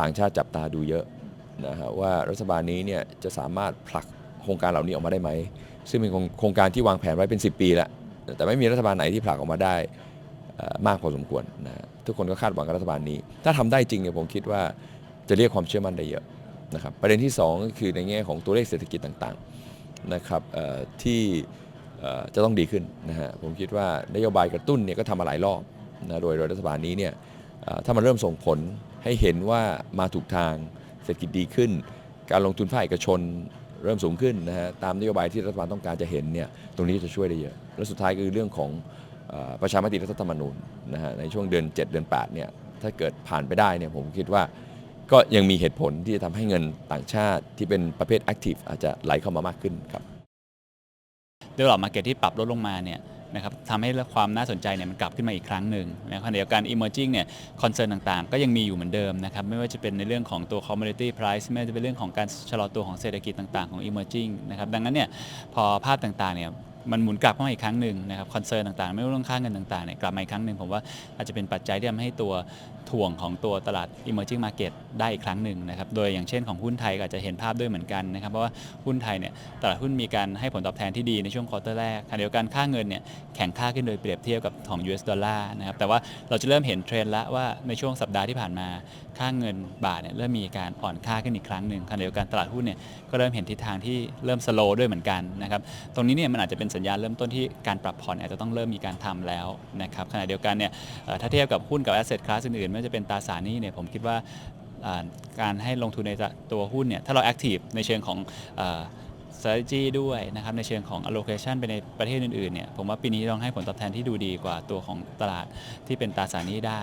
ต่างชาติจับตาดูเยอะนะฮะว่ารัฐบาลนี้เนี่ยจะสามารถผลักโครงการเหล่านี้ออกมาได้ไหม ซึ่งเป็นโครงการที่วางแผนไว้เป็น 10 ปีแล้ว แต่ไม่มีรัฐบาลไหนที่ผลักออกมาได้มากพอสมควรนะฮะทุกคนก็คาดหวังกับรัฐบาลนี้ ถ้าทำได้จริงเนี่ยผมคิดว่าจะเรียกความเชื่อมั่นได้เยอะนะครับประเด็นที่สองก็คือในแง่ของตัวเลขเศรษฐกิจต่างๆนะครับที่จะต้องดีขึ้นนะฮะผมคิดว่านโยบายกระตุ้นเนี่ยก็ทำมาหลายรอบนะโดยโดยรัฐบาลนี้เนี่ยถ้ามันเริ่มส่งผล ให้เห็นว่ามาถูกทางเศรษฐกิจดีขึ้น การลงทุนภาคเอกชนเริ่มสูงขึ้นนะฮะตามนโยบายที่รัฐบาลต้องการจะเห็นเนี่ยตรงนี้จะช่วยได้เยอะ และสุดท้ายคือเรื่องของประชามติรัฐธรรมนูญนะฮะในช่วงเดือน 7 เดือน 8 เนี่ยถ้าเกิดผ่านไปได้เนี่ยผมคิดว่าก็ยังมีเหตุผลที่จะทำให้เงินต่างชาติที่เป็นประเภท active อาจจะไหลเข้ามามากขึ้นครับ develop market ที่ปรับลดลงมาเนี่ย นะครับทำให้ความน่าสนใจเนี่ยมันกลับขึ้นมาอีกครั้งหนึ่งนะครับขณะเดียวกัน emerging เนี่ยคอนเซิร์นต่างๆ ก็ยังมีอยู่เหมือนเดิมนะครับไม่ว่าจะเป็นในเรื่องของตัว commodity price ไม่ว่าจะเป็นเรื่องของการชะลอตัวของเศรษฐกิจต่างๆของ emerging นะครับดังนั้นเนี่ยพอภาพต่างๆเนี่ย มันหมุนกลับเข้ามาอีกครั้งหนึ่งนะครับคอนเซิร์นต่างๆ ไม่ว่าเรื่องค่าเงินต่างๆเนี่ยกลับมาอีกครั้งหนึ่งผมว่าอาจจะเป็นปัจจัยที่ทำให้ตัวถ่วงของตัวตลาด emerging market ได้อีกครั้งหนึ่งนะครับโดยอย่างเช่นของหุ้นไทยก็อาจจะเห็นภาพด้วยเหมือนกันนะครับเพราะว่าหุ้นไทยเนี่ยตลาดหุ้นมีการให้ผลตอบแทนที่ดีในช่วงควอเตอร์แรกขณะเดียวกันค่าเงินเนี่ยแข็งค่าขึ้นโดยเปรียบเทียบกับของ US ดอลลาร์นะครับแต่ว่าเราจะเริ่มเห็นเทรนด์ล้วว่าในช่วงสัปดาห์ที่ผ่านมาค่าเงินบาทเนี่ยเริ่มมีการอ่อนค่าขึ้นอีกครั้งหนึ่งขณะเดียวกันตลาดหุ้นเนี่ยก็เริ่มเห็นทิศทางที่เริ่มสโลว์ด้วยเหมือนกันนะครับตรงนี้เนี่ยมันอาจจะเป็นสัญญาณเริ่มต้นที่การปรับผ่อนอาจจะต้องเริ่มมีการทำแล้วนะครับขณะเดียวกันเนี่ยถ้าเทียบกับหุ้นกับ asset class อื่นๆไม่ว่าจะเป็นตราสารหนี้เนี่ยผมคิดว่าการให้ลงทุนในตัวหุ้นเนี่ยถ้าเรา active ในเชิงของเอ่อ strategy ด้วยนะครับในเชิงของ allocation ไปในประเทศอื่นๆเนี่ยผมว่าปีนี้ต้องให้ผลตอบแทนที่ดูดีกว่าตัวของตลาดที่เป็นตราสารหนี้ได้